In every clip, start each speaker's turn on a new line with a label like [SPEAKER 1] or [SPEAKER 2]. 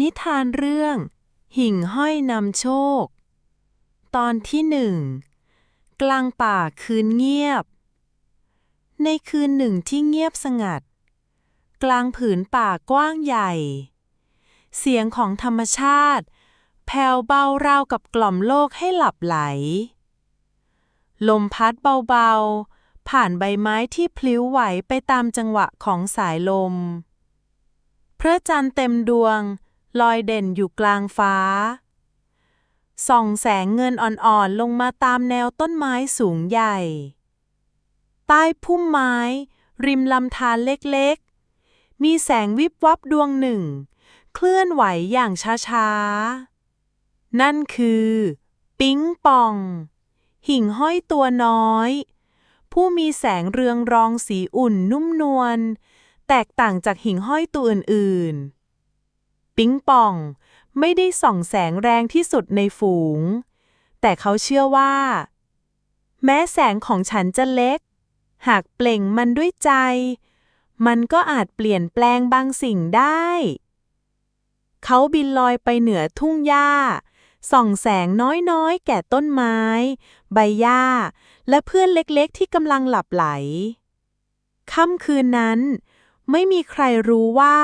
[SPEAKER 1] นิทานเรื่อง หิ่งห้อยนำโชค ตอนที่หนึ่งกลางป่าคืนเงียบ ในคืนหนึ่งที่เงียบสงัด กลางผืนป่ากว้างใหญ่ เสียงของธรรมชาติ แผ่วเบาราวกับกล่อมโลกให้หลับไหล ลมพัดเบาๆ ผ่านใบไม้ที่พลิ้วไหวไปตามจังหวะของสายลมพระจันทร์เต็มดวง ลอยเด่นอยู่กลางฟ้า ส่องแสงเงินอ่อนๆลงมาตามแนวต้นไม้สูงใหญ่ ใต้พุ่มไม้ ริมลำธารเล็กๆ มีแสงวิบวับดวงหนึ่ง เคลื่อนไหวอย่างช้าๆ นั่นคือ ปิ๊งปอง หิ่งห้อยตัวน้อย ผู้มีแสงเรืองรองสีอุ่นนุ่มนวลแตกต่างจากหิ่งห้อยตัวอื่นๆ ปิ๊งปอง ไม่ได้ส่องแสงแรงที่สุดในฝูง แต่เขาเชื่อว่า แม้แสงของฉันจะเล็ก หากเปล่งมันด้วยใจ มันก็อาจเปลี่ยนแปลงบางสิ่งได้ เขาบินลอยไปเหนือทุ่งหญ้าส่องแสงน้อยๆ แก่ต้นไม้ ใบหญ้า และเพื่อนเล็กๆ ที่กำลังหลับไหล ค่ำคืนนั้น ไม่มีใครรู้ว่า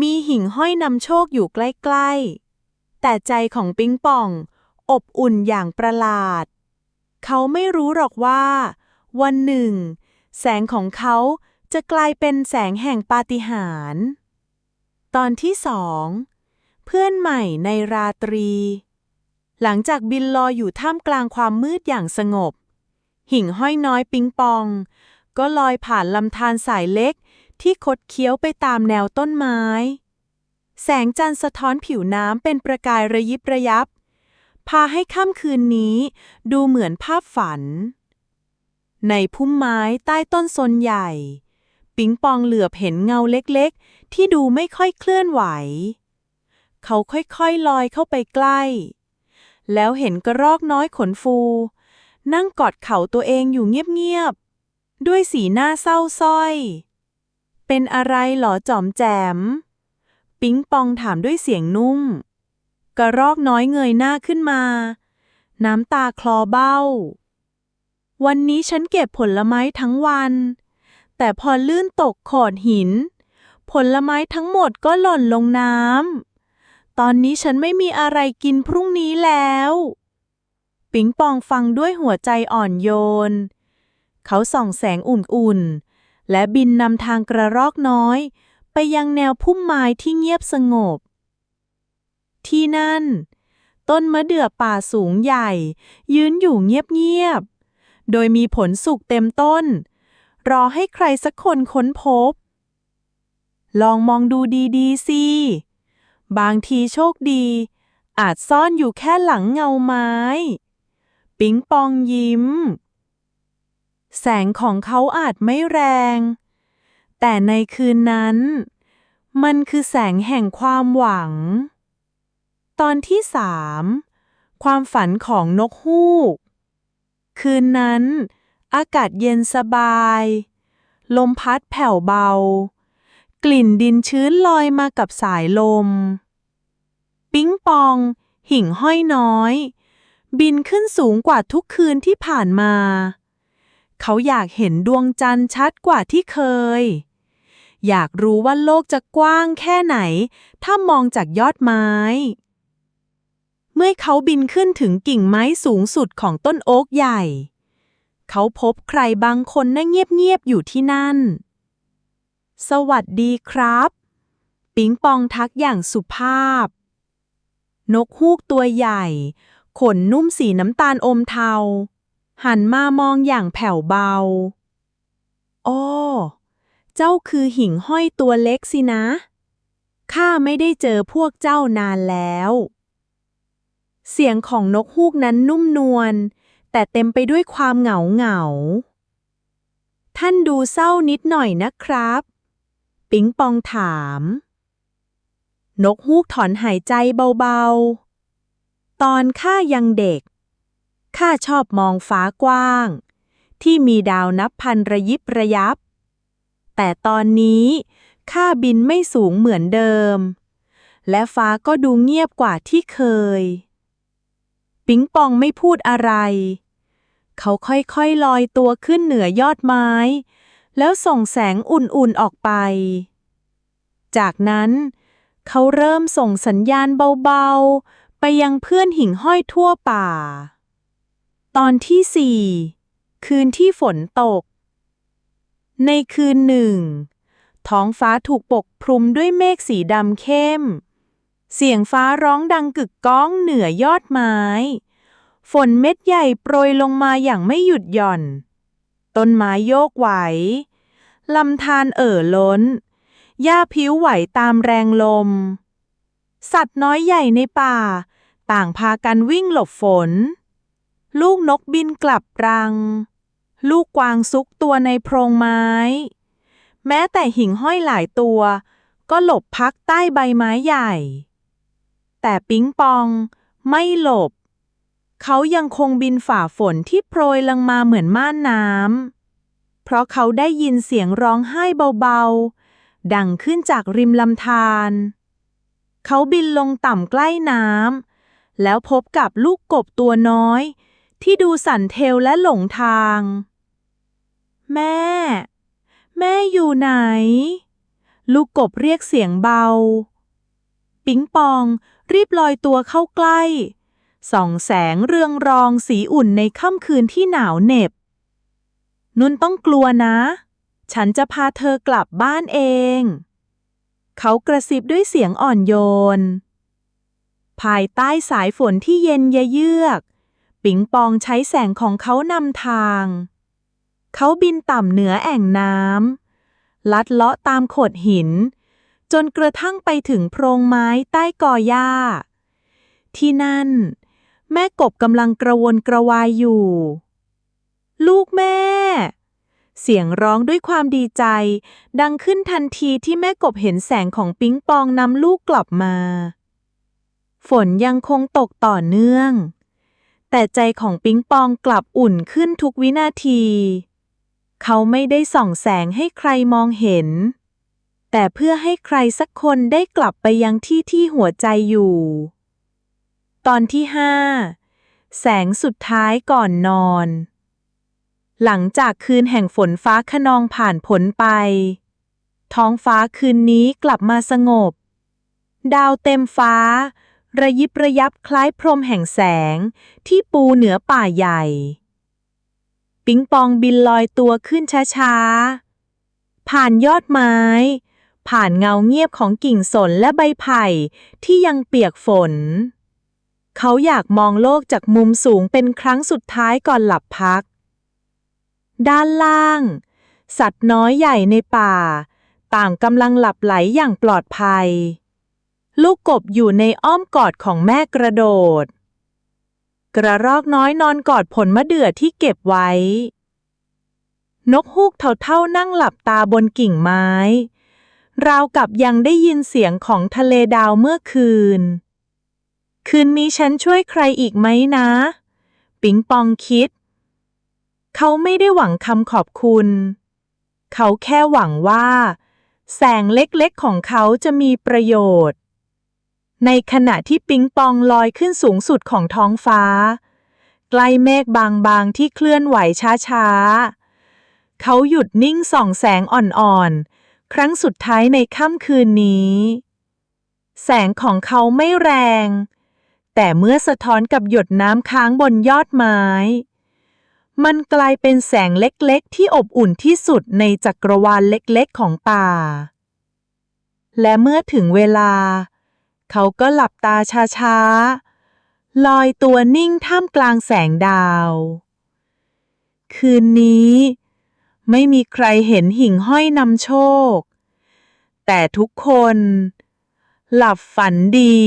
[SPEAKER 1] มีหิ่งห้อยนำโชคอยู่ใกล้ ๆ แต่ใจของปิงปอง อบอุ่นอย่างประหลาด เขาไม่รู้หรอกว่า วันหนึ่ง แสงของเขาจะกลายเป็นแสงแห่งปาฏิหาริย์ตอนที่สองเพื่อนใหม่ในราตรี หลังจากบินลอยอยู่ท่ามกลางความมืดอย่างสงบ หิ่งห้อยน้อยปิงปอง ก็ลอยผ่านลำธารสายเล็ก ที่คดเคี้ยวไปตามแนวต้นไม้ แสงจันทร์สะท้อนผิวน้ำเป็นประกายระยิบระยับ พาให้ค่ำคืนนี้ดูเหมือนภาพฝัน ในพุ่มไม้ใต้ต้นสนใหญ่ ปิงปองเหลือบเห็นเงาเล็กๆ ที่ดูไม่ค่อยเคลื่อนไหว เขาค่อยๆลอยเข้าไปใกล้ แล้วเห็นกระรอกน้อยขนฟู นั่งกอดเข่าตัวเองอยู่เงียบๆด้วยสีหน้าเศร้าส้อย เป็นอะไรหรอจอมแจม ปิ๊งปองถามด้วยเสียงนุ่ม กระรอกน้อยเงยหน้าขึ้นมา น้ำตาคลอเบ้า วันนี้ฉันเก็บผลไม้ทั้งวัน แต่พอลื่นตกโขดหิน ผลไม้ทั้งหมดก็หล่นลงน้ำ ตอนนี้ฉันไม่มีอะไรกินพรุ่งนี้แล้ว ปิงปองฟังด้วยหัวใจอ่อนโยน เขาส่องแสงอุ่นๆ และบินนำทางกระรอกน้อย ไปยังแนวพุ่มไม้ที่เงียบสงบ ที่นั่น ต้นมะเดื่อป่าสูงใหญ่ ยืนอยู่เงียบๆ โดยมีผลสุกเต็มต้น รอให้ใครสักคนค้นพบ ลองมองดูดีๆสิบางทีโชคดี อาจซ่อนอยู่แค่หลังเงาไม้ ปิ๊งปองยิ้ม แสงของเขาอาจไม่แรง แต่ในคืนนั้น มันคือแสงแห่งความหวัง ตอนที่สามความฝันของนกฮูก คืนนั้น อากาศเย็นสบาย ลมพัดแผ่วเบา กลิ่นดินชื้นลอยมากับสายลม ปิ๊งปอง หิ่งห้อยน้อย บินขึ้นสูงกว่าทุกคืนที่ผ่านมา เขาอยากเห็นดวงจันทร์ชัดกว่าที่เคย อยากรู้ว่าโลกจะกว้างแค่ไหน ถ้ามองจากยอดไม้ เมื่อเขาบินขึ้นถึงกิ่งไม้สูงสุดของต้นโอ๊กใหญ่ เขาพบใครบางคนนั่งเงียบๆอยู่ที่นั่น สวัสดีครับ ปิงปองทักอย่างสุภาพ นกฮูกตัวใหญ่ ขนนุ่มสีน้ำตาลอมเทา หันมามองอย่างแผ่วเบา อ้อ เจ้าคือหิ่งห้อยตัวเล็กสินะ ข้าไม่ได้เจอพวกเจ้านานแล้ว เสียงของนกฮูกนั้นนุ่มนวล แต่เต็มไปด้วยความเหงาเหงา ท่านดูเศร้านิดหน่อยนะครับ ปิงปองถาม นกฮูกถอนหายใจเบาๆ ตอนข้ายังเด็ก ข้าชอบมองฟ้ากว้าง ที่มีดาวนับพันระยิบระยับ แต่ตอนนี้ข้าบินไม่สูงเหมือนเดิม และฟ้าก็ดูเงียบกว่าที่เคย ปิงปองไม่พูดอะไร เขาค่อยๆลอยตัวขึ้นเหนือยอดไม้ แล้วส่งแสงอุ่นๆออกไป จากนั้น เขาเริ่มส่งสัญญาณเบาๆ ไปยังเพื่อนหิ่งห้อยทั่วป่า ตอนที่สี่คืนที่ฝนตก ในคืนหนึ่ง ท้องฟ้าถูกปกคลุมด้วยเมฆสีดำเข้ม เสียงฟ้าร้องดังกึกก้องเหนือยอดไม้ ฝนเม็ดใหญ่โปรยลงมาอย่างไม่หยุดหย่อน ต้นไม้โยกไหวลำธารเอ่อล้น หญ้าผิวไหวตามแรงลม สัตว์น้อยใหญ่ในป่า ต่างพากันวิ่งหลบฝน ลูกนกบินกลับรัง ลูกกวางซุกตัวในโพรงไม้ แม้แต่หิ่งห้อยหลายตัว ก็หลบพักใต้ใบไม้ใหญ่ แต่ปิ๊งปองไม่หลบ เขายังคงบินฝ่าฝนที่โปรยลงมาเหมือนม่านน้ำ เพราะเขาได้ยินเสียงร้องไห้เบาๆ ดังขึ้นจากริมลำธารเขาบินลงต่ำใกล้น้ำแล้วพบกับลูกกบตัวน้อย ที่ดูสั่นเทลและหลงทาง แม่ แม่อยู่ไหน ลูกกบเรียกเสียงเบา ปิ๊งปอง รีบลอยตัวเข้าใกล้ ส่องแสงเรืองรองสีอุ่นในค่ำคืนที่หนาวเหน็บ นุ่นต้องกลัวนะ ฉันจะพาเธอกลับบ้านเอง เขากระซิบด้วยเสียงอ่อนโยน ภายใต้สายฝนที่เย็นยเยือก ปิงปองใช้แสงของเขานำทาง เขาบินต่ำเหนือแอ่งน้ำ ลัดเลาะตามโขดหิน จนกระทั่งไปถึงโพรงไม้ใต้กอหญ้า ที่นั่น แม่กบกำลังกระวนกระวายอยู่ ลูกแม่ เสียงร้องด้วยความดีใจ ดังขึ้นทันทีที่แม่กบเห็นแสงของปิงปองนำลูกกลับมา ฝนยังคงตกต่อเนื่อง แต่ใจของปิงปองกลับอุ่นขึ้นทุกวินาที เขาไม่ได้ส่องแสงให้ใครมองเห็น แต่เพื่อให้ใครสักคนได้กลับไปยังที่ที่หัวใจอยู่ ตอนที่ห้าแสงสุดท้ายก่อนนอน หลังจากคืนแห่งฝนฟ้าขนองผ่านผลไป ท้องฟ้าคืนนี้กลับมาสงบ ดาวเต็มฟ้า ระยิบระยับคล้ายพรมแห่งแสง ที่ปูเหนือป่าใหญ่ ปิงปองบินลอยตัวขึ้นช้าๆ ผ่านยอดไม้ ผ่านเงาเงียบของกิ่งสนและใบไผ่ที่ยังเปียกฝน เขาอยากมองโลกจากมุมสูงเป็นครั้งสุดท้ายก่อนหลับพัก ด้านล่าง สัตว์น้อยใหญ่ในป่า ต่างกำลังหลับไหลอย่างปลอดภัย ลูกกบอยู่ในอ้อมกอดของแม่กระโดด กระรอกน้อยนอนกอดผลมะเดื่อที่เก็บไว้ นกฮูกเท่าๆนั่งหลับตาบนกิ่งไม้ ราวกับยังได้ยินเสียงของทะเลดาวเมื่อคืน คืนนี้ฉันช่วยใครอีกไหมนะ ปิงปองคิด เขาไม่ได้หวังคำขอบคุณ เขาแค่หวังว่า แสงเล็กๆของเขาจะมีประโยชน์ ในขณะที่ปิงปองลอยขึ้นสูงสุดของท้องฟ้า ใกล้เมฆบางๆที่เคลื่อนไหวช้าๆ เขาหยุดนิ่งส่องแสงอ่อนๆ ครั้งสุดท้ายในค่ำคืนนี้ แสงของเขาไม่แรง แต่เมื่อสะท้อนกับหยดน้ำค้างบนยอดไม้ มันกลายเป็นแสงเล็กๆ ที่อบอุ่นที่สุดในจักรวาลเล็กๆ ของป่า และเมื่อถึงเวลา เขาก็หลับตาช้าๆ ลอยตัวนิ่งท่ามกลางแสงดาว คืนนี้ ไม่มีใครเห็นหิ่งห้อยนำโชค แต่ทุกคน หลับฝันดี